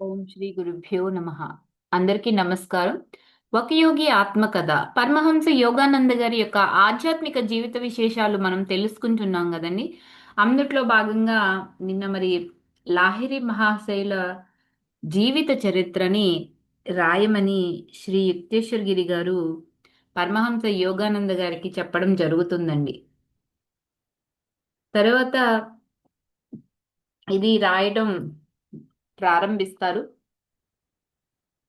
ఓం శ్రీ గురుభ్యో నమ. అందరికీ నమస్కారం. ఒక యోగి ఆత్మకథ. పరమహంస యోగానంద గారి యొక్క ఆధ్యాత్మిక జీవిత విశేషాలు మనం తెలుసుకుంటున్నాం కదండి. అందుట్లో భాగంగా నిన్న మరి లాహిరి మహాశైల జీవిత చరిత్రని రాయమని శ్రీ యుక్తేశ్వర్ గిరి గారు పరమహంస యోగానంద గారికి చెప్పడం జరుగుతుందండి. తర్వాత ఇది రాయడం ప్రారంభిస్తారు.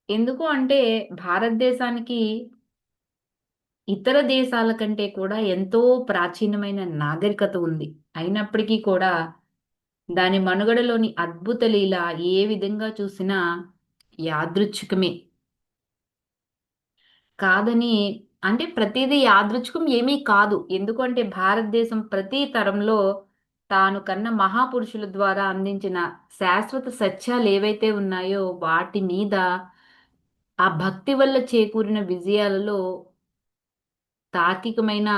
ఎందుకు అంటే భారతదేశానికి ఇతర దేశాల కంటే కూడా ఎంతో ప్రాచీనమైన నాగరికత ఉంది. అయినప్పటికీ కూడా దాని మనుగడలోని అద్భుత లీల ఏ విధంగా చూసినా యాదృచ్ఛికమే. కాదని అంటే ప్రతిదీ యాదృచ్ఛికం ఏమీ కాదు. ఎందుకంటే భారతదేశం ప్రతి తరంలో తాను కన్న మహాపురుషుల ద్వారా అందించిన శాశ్వత సత్యాలు ఏవైతే ఉన్నాయో వాటి మీద ఆ భక్తి వల్ల చేకూరిన విజయాలలో తార్కికమైన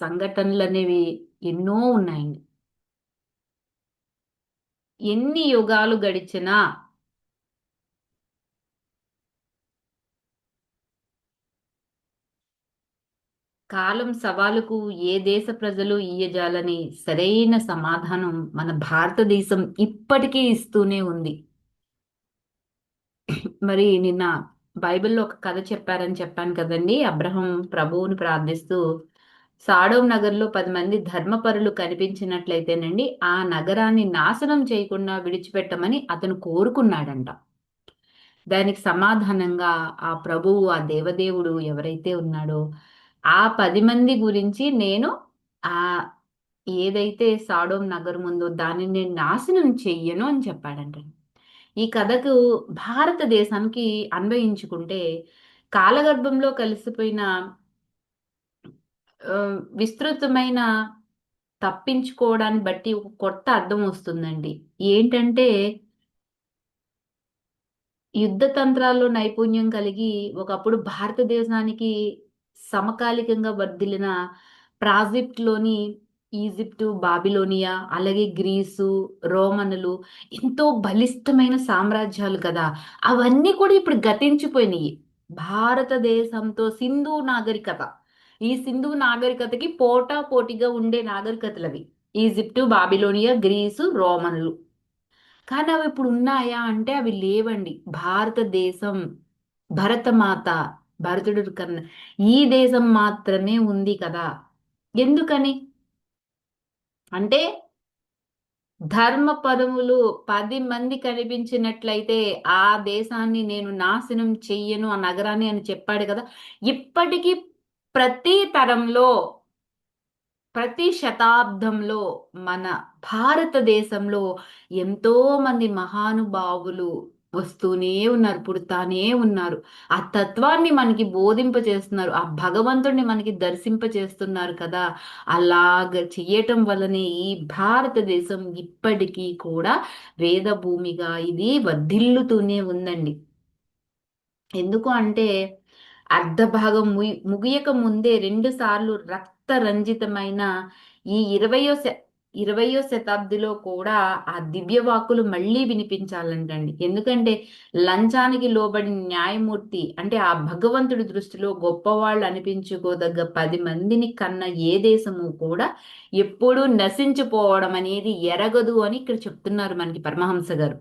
సంఘటనలు అనేవి ఎన్నో ఉన్నాయండి. ఎన్ని యుగాలు గడిచినా కాలం సవాలుకు ఏ దేశ ప్రజలు ఇయ్యజాలని సరైన సమాధానం మన భారతదేశం ఇప్పటికీ ఇస్తూనే ఉంది. మరి నిన్న బైబిల్లో ఒక కథ చెప్పారని చెప్పాను కదండి. అబ్రహం ప్రభువుని ప్రార్థిస్తూ సాడోవ్ నగర్లో పది మంది ధర్మపరులు కనిపించినట్లయితేనండి ఆ నగరాన్ని నాశనం చేయకుండా విడిచిపెట్టమని అతను కోరుకున్నాడంట. దానికి సమాధానంగా ఆ ప్రభువు ఆ దేవదేవుడు ఎవరైతే ఉన్నాడో ఆ పది మంది గురించి నేను ఆ ఏదైతే సాడోమ్ నగర్ ముందో దానిని నేను నాశనం చెయ్యను అని చెప్పాడంట. ఈ కథకు భారతదేశానికి అన్వయించుకుంటే కాలగర్భంలో కలిసిపోయిన విస్తృతమైన తప్పించుకోవడాన్ని బట్టి ఒక కొత్త అర్థం వస్తుందండి. ఏంటంటే యుద్ధ తంత్రాల్లో నైపుణ్యం కలిగి ఒకప్పుడు భారతదేశానికి సమకాలికంగా వర్ధిల్లిన ప్రాజెక్ట్లోని ఈజిప్టు బాబిలోనియా అలాగే గ్రీసు రోమనులు ఎంతో బలిష్టమైన సామ్రాజ్యాలు కదా! అవన్నీ కూడా ఇప్పుడు గతించిపోయినాయి. భారతదేశంతో సింధు నాగరికత. ఈ సింధు నాగరికతకి పోటా పోటీగా ఉండే నాగరికతలు అవి ఈజిప్టు బాబిలోనియా గ్రీసు రోమన్లు. కానీ అవి ఇప్పుడు ఉన్నాయా అంటే అవి లేవండి. భారతదేశం భరతమాత భరతుడు కన్నా ఈ దేశం మాత్రమే ఉంది కదా. ఎందుకని? అంటే ధర్మ పదములు పది మంది కనిపించినట్లయితే ఆ దేశాన్ని నేను నాశనం చెయ్యను ఆ నగరాన్ని అని చెప్పాడు కదా. ఇప్పటికీ ప్రతి తరంలో ప్రతి శతాబ్దంలో మన భారతదేశంలో ఎంతో మంది మహానుభావులు వస్తూనే ఉన్నారు పుడతానే ఉన్నారు. ఆ తత్వాన్ని మనకి బోధింప చేస్తున్నారు ఆ భగవంతుడిని మనకి దర్శింప చేస్తున్నారు కదా. అలాగ చేయటం వల్లనే ఈ భారతదేశం ఇప్పటికీ కూడా వేద భూమిగా ఇది వర్ధిల్లుతూనే ఉందండి. ఎందుకు అంటే అర్ధ భాగం ముగియక ముందే రెండు సార్లు రక్తరంజితమైన ఈ ఇరవయో ఇరవయో శతాబ్దిలో కూడా ఆ దివ్యవాకులు మళ్ళీ వినిపించాలంటండి. ఎందుకంటే లంచానికి లోబడిన న్యాయమూర్తి అంటే ఆ భగవంతుడి దృష్టిలో గొప్పవాళ్ళు అనిపించుకోదగ్గ పది మందిని కన్న ఏ దేశము కూడా ఎప్పుడూ నశించిపోవడం అనేది ఎరగదు అని ఇక్కడ చెప్తున్నారు మనకి పరమహంస గారు.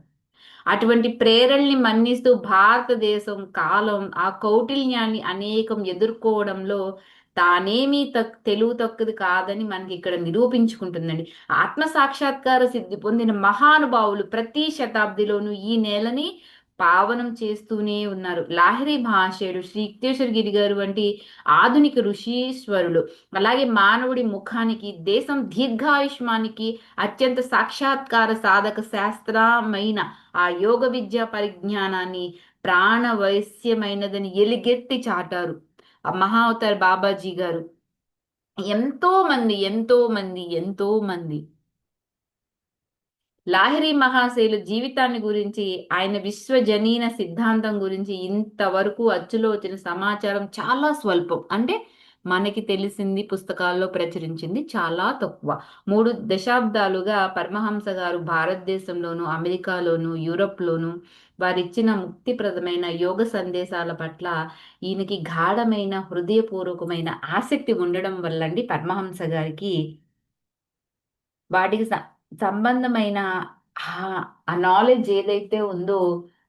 అటువంటి ప్రేరణని మన్నిస్తూ భారతదేశం కాలం ఆ కౌటిల్యాన్ని అనేకం ఎదుర్కోవడంలో తానేమీ తక్ తెలుగు తక్కువది కాదని మనకి ఇక్కడ నిరూపించుకుంటుందండి. ఆత్మ సాక్షాత్కార సిద్ధి పొందిన మహానుభావులు ప్రతి శతాబ్దిలోనూ ఈ నేలని పావనం చేస్తూనే ఉన్నారు. లాహిరి మహాశయుడు శ్రీక్తేశ్వరగిరి గారు వంటి ఆధునిక ఋషీశ్వరులు. అలాగే మానవుడి ముఖానికి దేశం దీర్ఘాయుష్మానికి అత్యంత సాక్షాత్కార సాధక శాస్త్రమైన ఆ యోగ విద్యా పరిజ్ఞానాన్ని ప్రాణవైశ్యమైనదని ఎలిగెత్తి చాటారు. మహావతార్ బాబాజీ గారు. ఎంతో మంది ఎంతో మంది ఎంతో మంది. లాహిరి మహాశైలు జీవితాన్ని గురించి ఆయన విశ్వజనీన సిద్ధాంతం గురించి ఇంతవరకు అచ్చులో వచ్చిన సమాచారం చాలా స్వల్పం. అంటే మనకి తెలిసింది పుస్తకాల్లో ప్రచురించింది చాలా తక్కువ. మూడు దశాబ్దాలుగా పరమహంస గారు భారతదేశంలోను అమెరికాలోను యూరప్లోను వారిచ్చిన ముక్తిప్రదమైన యోగ సందేశాల పట్ల ఈయనకి గాఢమైన హృదయపూర్వకమైన ఆసక్తి ఉండడం వల్లండి పరమహంస గారికి. వాటికి సంబంధమైన ఆ నాలెడ్జ్ ఏదైతే ఉందో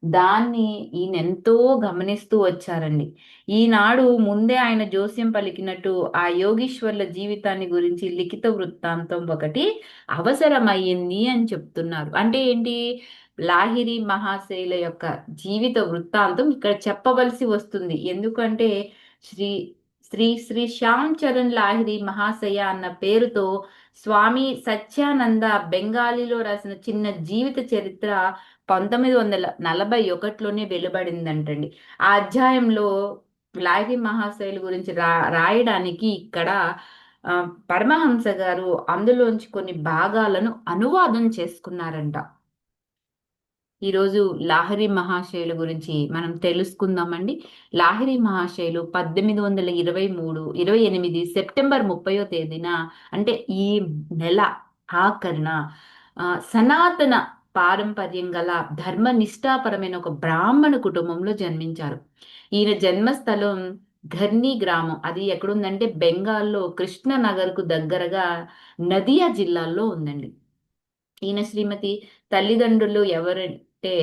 దాన్ని ఈయన ఎంతో గమనిస్తూ వచ్చారండి. ఈనాడు ముందే ఆయన జోస్యం పలికినట్టు ఆ యోగీశ్వర్ల జీవితాన్ని గురించి లిఖిత వృత్తాంతం ఒకటి అవసరమయ్యింది అని చెప్తున్నారు. అంటే ఏంటి? లాహిరి మహాశైల యొక్క జీవిత వృత్తాంతం ఇక్కడ చెప్పవలసి వస్తుంది. ఎందుకంటే శ్రీ శ్రీ శ్రీ శ్యామ్ చరణ్ లాహిరి మహాశయ అన్న పేరుతో స్వామి సత్యానంద బెంగాలీలో రాసిన చిన్న జీవిత చరిత్ర పంతొమ్మిది వందల నలభై ఒకటిలోనే వెలువడిందంటండి. ఆ అధ్యాయంలో లాగి మహాశైలు గురించి రా రాయడానికి ఇక్కడ పరమహంస గారు అందులోంచి కొన్ని భాగాలను అనువాదం చేసుకున్నారంట. ఈరోజు లాహరి మహాశైలు గురించి మనం తెలుసుకుందామండి. లాహరి మహాశైలు పద్దెనిమిది వందల ఇరవై మూడు ఇరవై ఎనిమిది సెప్టెంబర్ ముప్పయో తేదీన అంటే ఈ నెల ఆఖరణ సనాతన పారంపర్యం గల ధర్మ నిష్ఠాపరమైన ఒక బ్రాహ్మణ కుటుంబంలో జన్మించారు. ఈయన జన్మస్థలం ఘర్ని గ్రామం. అది ఎక్కడుందంటే బెంగాల్లో కృష్ణనగర్కు దగ్గరగా నదియా జిల్లాలో ఉందండి. ఈయన శ్రీమతి తల్లిదండ్రులు ఎవరంటే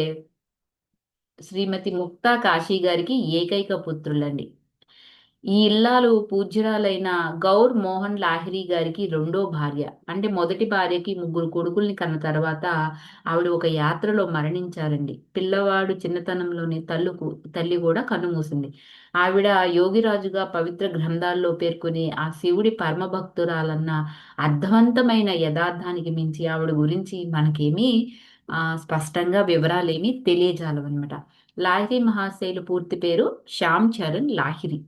శ్రీమతి ముక్తా కాశీ గారికి ఏకైక పుత్రులండి. ఈ ఇల్లాలు పూజ్యురాలైన గౌర్ మోహన్ లాహిరి గారికి రెండో భార్య. అంటే మొదటి భార్యకి ముగ్గురు కొడుకుల్ని కన్న తర్వాత ఆవిడ ఒక యాత్రలో మరణించారండి. పిల్లవాడు చిన్నతనంలోనే తల్లుకు తల్లి కూడా కన్నుమూసింది ఆవిడ యోగిరాజుగా పవిత్ర గ్రంథాల్లో పేర్కొని ఆ శివుడి పరమభక్తురాలన్న అర్థవంతమైన యథార్థానికి మించి ఆవిడ గురించి మనకేమీ స్పష్టంగా వివరాలేమి తెలియజాలవన్నమాట. లాహిరి మహాశైలు పూర్తి పేరు శ్యామ్ చరణ్ లాహిరి.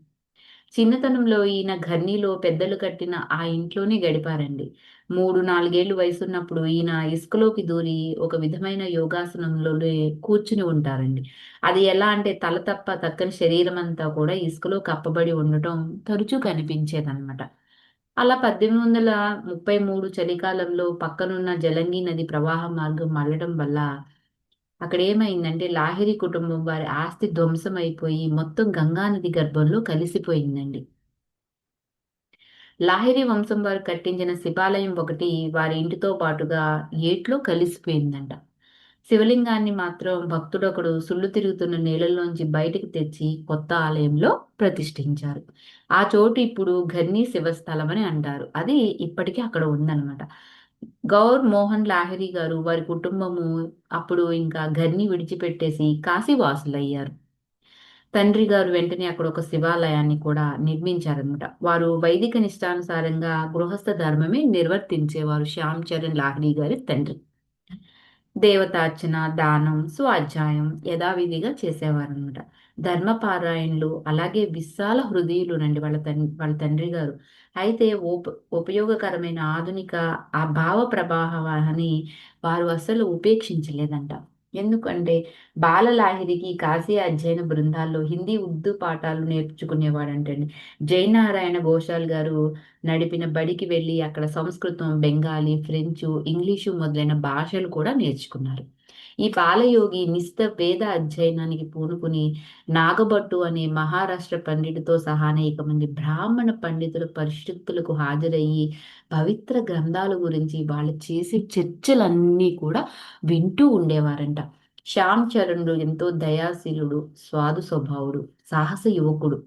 చిన్నతనంలో ఈయన ఘర్నీలో పెద్దలు కట్టిన ఆ ఇంట్లోనే గడిపారండి. మూడు నాలుగేళ్ళు వయసున్నప్పుడు ఈయన ఇసుకలోకి దూరి ఒక విధమైన యోగాసనంలో కూర్చుని ఉంటారండి. అది ఎలా అంటే తల తప్ప తక్కని శరీరం అంతా కూడా ఇసుకలో కప్పబడి ఉండటం తరచూ కనిపించేదన్నమాట. అలా పద్దెనిమిది వందల ముప్పై మూడు చలికాలంలో పక్కనున్న జలంగి నది ప్రవాహ మార్గం మళ్ళడం వల్ల అక్కడ ఏమైందంటే లాహిరి కుటుంబం వారి ఆస్తి ధ్వంసం అయిపోయి మొత్తం గంగానది గర్భంలో కలిసిపోయిందండి. లాహిరి వంశం వారు కట్టించిన శివాలయం ఒకటి వారి ఇంటితో పాటుగా ఏట్లో కలిసిపోయిందంట. శివలింగాన్ని మాత్రం భక్తుడొకడు సుళ్ళు తిరుగుతున్న నీళ్ళల్లోంచి బయటకు తెచ్చి కొత్త ఆలయంలో ప్రతిష్ఠించారు. ఆ చోటు ఇప్పుడు ఘర్నీ శివస్థలం అని అంటారు. అది ఇప్పటికీ అక్కడ ఉందన్నమాట. గౌర్ మోహన్ లాహిరి గారు వారి కుటుంబము అప్పుడు ఇంకా ఘర్ని విడిచిపెట్టేసి కాశీవాసులయ్యారు తండ్రి గారు వెంటనే అక్కడ ఒక శివాలయాన్ని కూడా నిర్మించారనమాట వారు వైదిక నిష్టానుసారంగా గృహస్థ ధర్మమే నిర్వర్తించేవారు శ్యామ్ చరణ్ లాహిరి గారి తండ్రి. దేవతార్చన దానం స్వాధ్యాయం యథావిధిగా చేసేవారనమాట ధర్మపారాయణలు అలాగే విశాల హృదయులు నండి వాళ్ళ తండ్రి వాళ్ళ తండ్రి గారు. అయితే ఉప ఉపయోగకరమైన ఆధునిక ఆ భావ ప్రవాహాన్ని వారు అసలు ఉపేక్షించలేదంట. ఎందుకంటే బాలలాహిరికి కాశీ అధ్యయన బృందాల్లో హిందీ ఉర్దూ పాఠాలు నేర్చుకునేవాడంటండి. జయనారాయణ ఘోషాల్ గారు నడిపిన బడికి వెళ్ళి అక్కడ సంస్కృతం బెంగాలీ ఫ్రెంచు ఇంగ్లీషు మొదలైన భాషలు కూడా నేర్చుకున్నారు. ఈ బాలయోగి నిస్త వేద అధ్యయనానికి పూనుకుని నాగభట్టు అనే మహారాష్ట్ర పండితుడితో సహా అనేక మంది బ్రాహ్మణ పండితులు పరిస్థితులకు హాజరయ్యి పవిత్ర గ్రంథాల గురించి వాళ్ళు చేసే చర్చలన్నీ కూడా వింటూ ఉండేవారంట. శ్యామ్ చరణుడు ఎంతో దయాశీలుడు స్వాదు స్వభావుడు సాహస యువకుడు.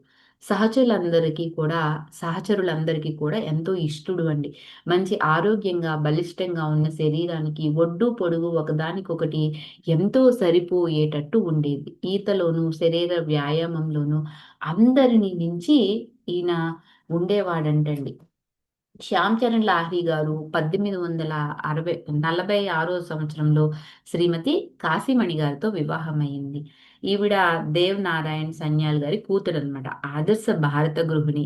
సహచరులందరికీ కూడా సహచరులందరికీ కూడా ఎంతో ఇష్టడు అండి. మంచి ఆరోగ్యంగా బలిష్టంగా ఉన్న శరీరానికి ఒడ్డు పొడుగు ఒకదానికొకటి ఎంతో సరిపోయేటట్టు ఉండేది. ఈతలోను శరీర వ్యాయామంలోను అందరిని మించి ఈయన ఉండేవాడంటండి. శ్యామ్ చరణ్ లాహ్రీ గారు పద్దెనిమిది వందల అరవై నలభై ఆరో సంవత్సరంలో శ్రీమతి కాశీమణి గారితో వివాహం అయింది ఈవిడ దేవ్ నారాయణ్ సన్యాల్ గారి కూతురు అనమాట ఆదర్శ భారత గృహిణి.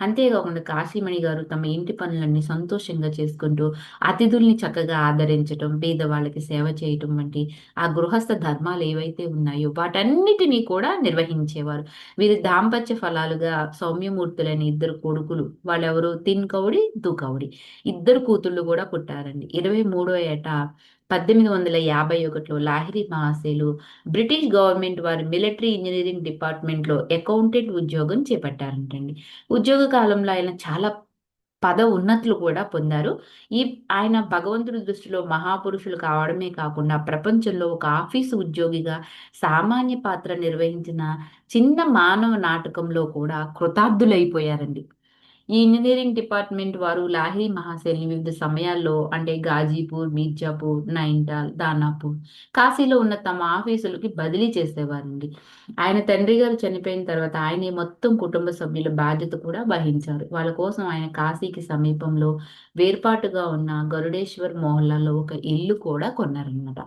అంతేకాకుండా కాశీమణి గారు తమ ఇంటి పనులన్నీ సంతోషంగా చేసుకుంటూ అతిథుల్ని చక్కగా ఆదరించటం పేదవాళ్ళకి సేవ చేయటం వంటి ఆ గృహస్థ ధర్మాలు ఏవైతే ఉన్నాయో వాటన్నిటినీ కూడా నిర్వహించేవారు. వీరి దాంపత్య ఫలాలుగా సౌమ్యమూర్తులైన ఇద్దరు కొడుకులు వాళ్ళెవరు తిన్ కౌడి దుకౌడి ఇద్దరు కూతుళ్ళు కూడా పుట్టారండి. ఇరవై మూడో ఏట పద్దెనిమిది వందల యాభై ఒకటిలో లాహిరి మహాశయులు బ్రిటిష్ గవర్నమెంట్ వారి మిలిటరీ ఇంజనీరింగ్ డిపార్ట్మెంట్లో అకౌంటెంట్ ఉద్యోగం చేపట్టారంటండి. ఉద్యోగ కాలంలో ఆయన చాలా పద ఉన్నతులు కూడా పొందారు. ఈ ఆయన భగవంతుడి దృష్టిలో మహాపురుషులు కావడమే కాకుండా ప్రపంచంలో ఒక ఆఫీసు ఉద్యోగిగా సామాన్య పాత్ర నిర్వహించిన చిన్న మానవ నాటకంలో కూడా కృతార్థులైపోయారండి. ఈ ఇంజనీరింగ్ డిపార్ట్మెంట్ వారు లాహిరి మహాశైలిని వివిధ సమయాల్లో అంటే గాజీపూర్ మీర్జాపూర్ నైన్టాల్ దానాపూర్ కాశీలో ఉన్న తమ ఆఫీసులకి బదిలీ చేసేవారండి. ఆయన తండ్రి గారు చనిపోయిన తర్వాత ఆయనే మొత్తం కుటుంబ సభ్యుల బాధ్యత కూడా వహించారు. వాళ్ళ కోసం ఆయన కాశీకి సమీపంలో వేర్పాటుగా ఉన్న గరుడేశ్వర్ మోహల్లాలో ఒక ఇల్లు కూడా కొన్నారన్నమాట.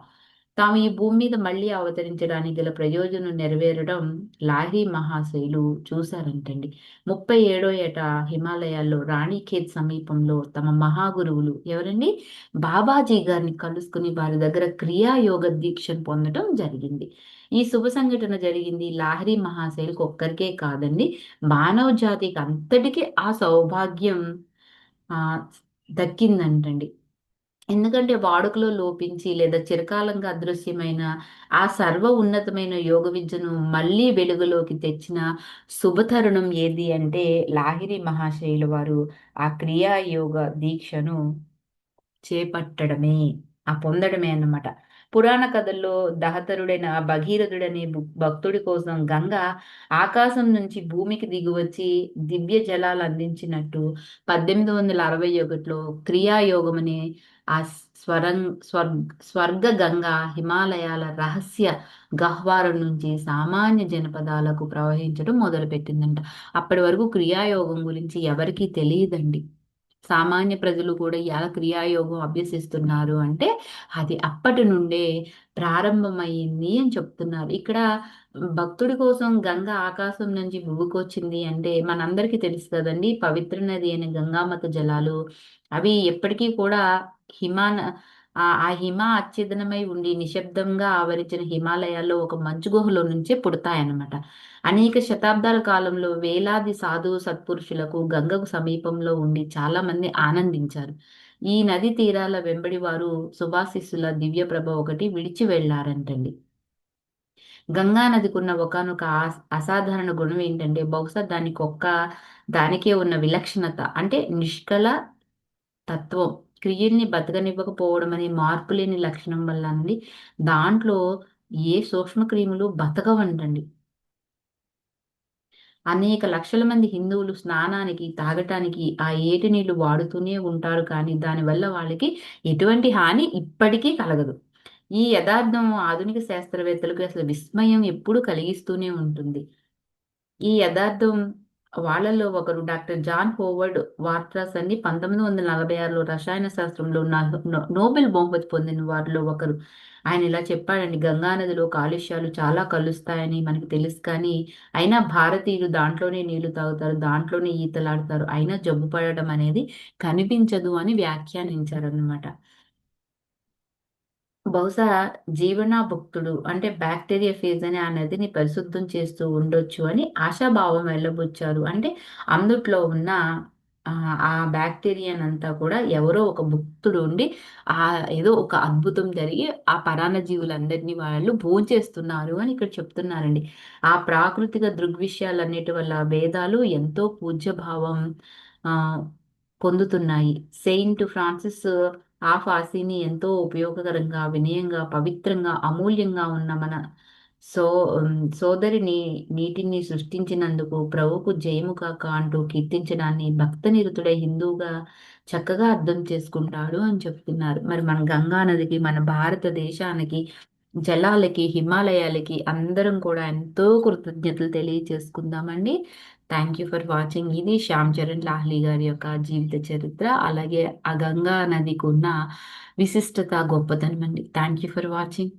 తాము ఈ భూమి మీద మళ్ళీ అవతరించడానికి గల ప్రయోజనం నెరవేరడం లాహీ మహాశైలు చూశారంటండి. ముప్పై ఏడో ఏట హిమాలయాల్లో రాణిఖేత్ సమీపంలో తమ మహాగురువులు ఎవరండి? బాబాజీ గారిని కలుసుకుని వారి దగ్గర క్రియాయోగ దీక్షను పొందడం జరిగింది. ఈ శుభ సంఘటన జరిగింది. లాహరి మహాశైలికి ఒక్కరికే కాదండి. మానవ జాతికి అంతటికీ ఆ సౌభాగ్యం ఆ దక్కిందంటండి. ఎందుకంటే వాడుకలో లోపించి లేదా చిరకాలంగా అదృశ్యమైన ఆ సర్వ ఉన్నతమైన యోగ విద్యను మళ్ళీ వెలుగులోకి తెచ్చిన శుభతరుణం ఏది అంటే లాహిరి మహాశయుల వారు ఆ క్రియాయోగ దీక్షను చేపట్టడమే ఆ పొందడమే అన్నమాట. పురాణ కథల్లో దహతరుడైన భగీరథుడనే భక్తుడి కోసం గంగ ఆకాశం నుంచి భూమికి దిగువచ్చి దివ్య జలాలు అందించినట్టు పద్దెనిమిది వందల అరవై ఒకటిలో క్రియాయోగం అనే ఆ స్వరం స్వర్గ స్వర్గ గంగ హిమాలయాల రహస్య గహ్వారం నుంచి సామాన్య జనపదాలకు ప్రవహించడం మొదలుపెట్టిందంట. అప్పటి వరకు క్రియాయోగం గురించి ఎవరికీ తెలియదండి. సామాన్య ప్రజలు కూడా ఎలా క్రియాయోగం అభ్యసిస్తున్నారు అంటే అది అప్పటి నుండే ప్రారంభమైంది అని చెప్తున్నారు. ఇక్కడ భక్తుడి కోసం గంగ ఆకాశం నుంచి భూమికొచ్చింది అంటే మనందరికీ తెలుసు కదండి పవిత్ర నది అనే గంగామత జలాలు అవి ఎప్పటికీ కూడా హిమాన ఆ హిమ అచ్ఛేదనమై ఉండి నిశ్శబ్దంగా ఆవరించిన హిమాలయాల్లో ఒక మంచు గుహలో నుంచే పుడతాయన్నమాట. అనేక శతాబ్దాల కాలంలో వేలాది సాధు సత్పురుషులకు గంగకు సమీపంలో ఉండి చాలా మంది ఆనందించారు. ఈ నది తీరాల వెంబడి వారు సుభాశిస్సుల దివ్య ప్రభ ఒకటి విడిచి వెళ్ళారంటండి. గంగా నదికున్న ఒకనొక అసాధారణ గుణం ఏంటంటే బహుశా దానికి ఒక్క దానికే ఉన్న విలక్షణత అంటే నిష్కల తత్వం. క్రియల్ని బతకనివ్వకపోవడం అనే మార్పు లేని లక్షణం వల్ల అండి దాంట్లో ఏ సూక్ష్మక్రిములు బతకవంటండి. అనేక లక్షల మంది హిందువులు స్నానానికి తాగటానికి ఆ ఏటి నీళ్ళు వాడుతూనే ఉంటారు కానీ దానివల్ల వాళ్ళకి ఎటువంటి హాని ఇప్పటికీ కలగదు. ఈ యథార్థం ఆధునిక శాస్త్రవేత్తలకు అసలు విస్మయం ఎప్పుడు కలిగిస్తూనే ఉంటుంది. ఈ యథార్థం వాళ్ళల్లో ఒకరు డాక్టర్ జాన్ హోవర్డ్ వార్ట్రాస్ అని పంతొమ్మిది వందల నలభై ఆరులో రసాయన శాస్త్రంలో నోబెల్ బహుమతి పొందిన వారిలో ఒకరు. ఆయన ఇలా చెప్పాడండి గంగానదిలో కాలుష్యాలు చాలా కలుస్తాయని మనకు తెలుసు కానీ అయినా భారతీయులు దాంట్లోనే నీళ్ళు తాగుతారు దాంట్లోనే ఈతలాడతారు. అయినా జబ్బు పడడం అనేది కనిపించదు అని వ్యాఖ్యానించారనమాట బహుశా జీవనాభుక్తుడు అంటే బ్యాక్టీరియా ఫేజ్ అని ఆ నదిని పరిశుద్ధం చేస్తూ ఉండొచ్చు అని ఆశాభావం వెళ్ళబుచ్చారు. అంటే అందుట్లో ఉన్న ఆ బ్యాక్టీరియానంతా కూడా ఎవరో ఒక భుక్తుడు ఉండి ఆ ఏదో ఒక అద్భుతం జరిగి ఆ పరాణ జీవులందరినీ వాళ్ళు భోంచేస్తున్నారు అని ఇక్కడ చెప్తున్నారండి. ఆ ప్రాకృతిక దృగ్విషయాలన్నిటి వల్ల వేదాలు ఎంతో పూజ్యభావం ఆ పొందుతున్నాయి. సెయింట్ ఫ్రాన్సిస్ ఆ ఫాసీని ఎంతో ఉపయోగకరంగా వినయంగా పవిత్రంగా అమూల్యంగా ఉన్న మన సో సోదరిని నీటిని సృష్టించినందుకు ప్రభుకు జయము కాక అంటూ కీర్తించడాన్ని భక్త నిరుతుడే హిందువుగా చక్కగా అర్థం చేసుకుంటాడు అని చెప్తున్నారు. మరి మన గంగా నదికి మన భారతదేశానికి జలాలకి హిమాలయాలకి అందరం కూడా ఎంతో కృతజ్ఞతలు తెలియచేసుకుందామండి థ్యాంక్ యూ ఫర్ వాచింగ్ ఇది శ్యామ్ చరణ్ లాహ్లీ గారి యొక్క జీవిత చరిత్ర అలాగే ఆ గంగా నదికి ఉన్న విశిష్టత గొప్పతనం అండి. Thank you for watching